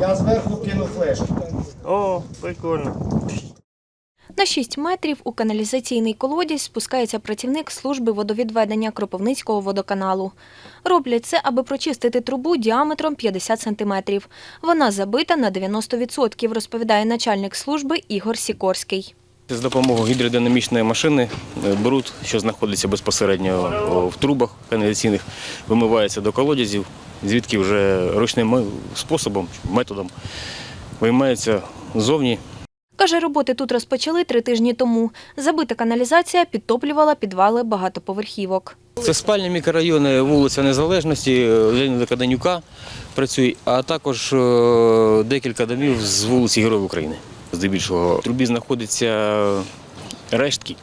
Я зверху кину флешку. О, прикольно. На 6 метрів у каналізаційний колодязь спускається працівник служби водовідведення Кропивницького водоканалу. Роблять це, аби прочистити трубу діаметром 50 сантиметрів. Вона забита на 90%, розповідає начальник служби Ігор Сікорський. З допомогою гідродинамічної машини е, бруд, що знаходиться безпосередньо в трубах каналізаційних, вимивається до колодязів, звідки вже ручним способом, методом виймається ззовні. Каже, роботи тут розпочали три тижні тому. Забита каналізація підтоплювала підвали багатоповерхівок. Це спальні мікрорайони вулиця Незалежності, е, Леніна Каденюка працює, а також е, декілька домів з вулиці Героїв України. Здебільшого в трубі знаходяться рештки,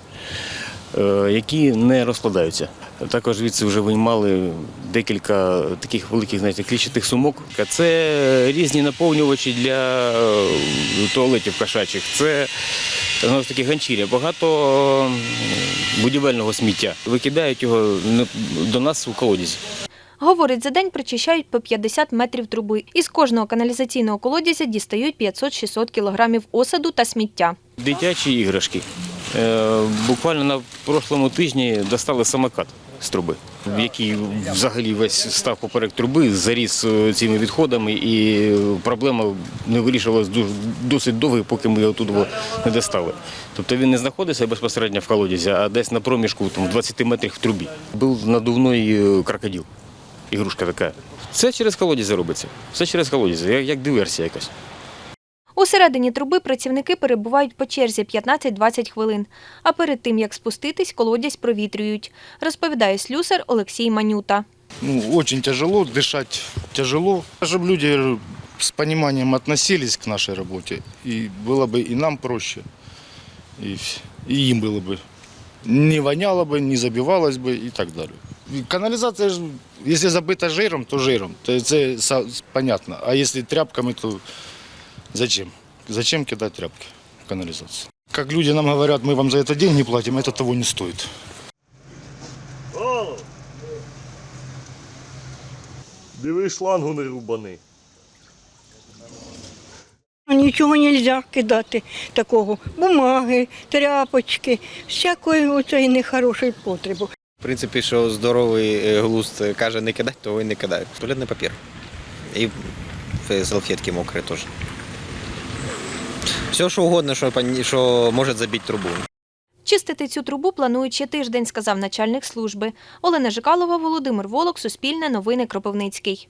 е, які не розкладаються. Також звідси вже виймали декілька таких великих знаєте, кліщатих сумок. Це різні наповнювачі для е, туалетів кошачих. Це знову ж таки ганчір'я. Багато будівельного сміття. Викидають його до нас у колодязі. Говорить, за день прочищають по 50 метрів труби. Із кожного каналізаційного колодязя дістають 500-600 кілограмів осаду та сміття. Дитячі іграшки. Е, Буквально на прошлому тижні достали самокат з труби, який взагалі весь став поперек труби, заріс е, цими відходами, і проблема не вирішувалась дуже- досить довго, поки ми його тут не достали. Тобто він не знаходиться безпосередньо в колодязі, а десь на проміжку там, 20 метрах в трубі. Був надувний е, крокодил Ігрушка така. Це через колодязі робиться. Все через колодязі, як, як диверсія якась. У середині труби працівники перебувають по черзі 15-20 хвилин, а перед тим, як спуститись, колодязь провітрюють, розповідає слюсар Олексій Манюта. ну, очень тяжело, дышать тяжело. Чтобы люди с пониманием относились к нашей работе, и было бы и нам проще, и, вс- и им было бы. Не воняло бы, не забивалось бы и так далее. И Канализация, ж, если забыта жиром, то жиром, то это са- понятно. А если тряпками, то зачем? Зачем кидать тряпки в канализацию? Как люди нам говорят, мы вам за это деньги платим, это того не стоит. Диви шлангу не рубаний. Нічого не можна кидати такого. Бумаги, тряпочки, всякої оцеї нехорошої потребу. В принципі, що здоровий е, глузд каже не кидати, то і не кидають. Туалетний папір. І е, салфетки мокрі теж. Все, що угодно, що, що може забити трубу. Чистити цю трубу планують ще тиждень, сказав начальник служби. Олена Жикалова, Володимир Волок, Суспільне новини Кропивницький.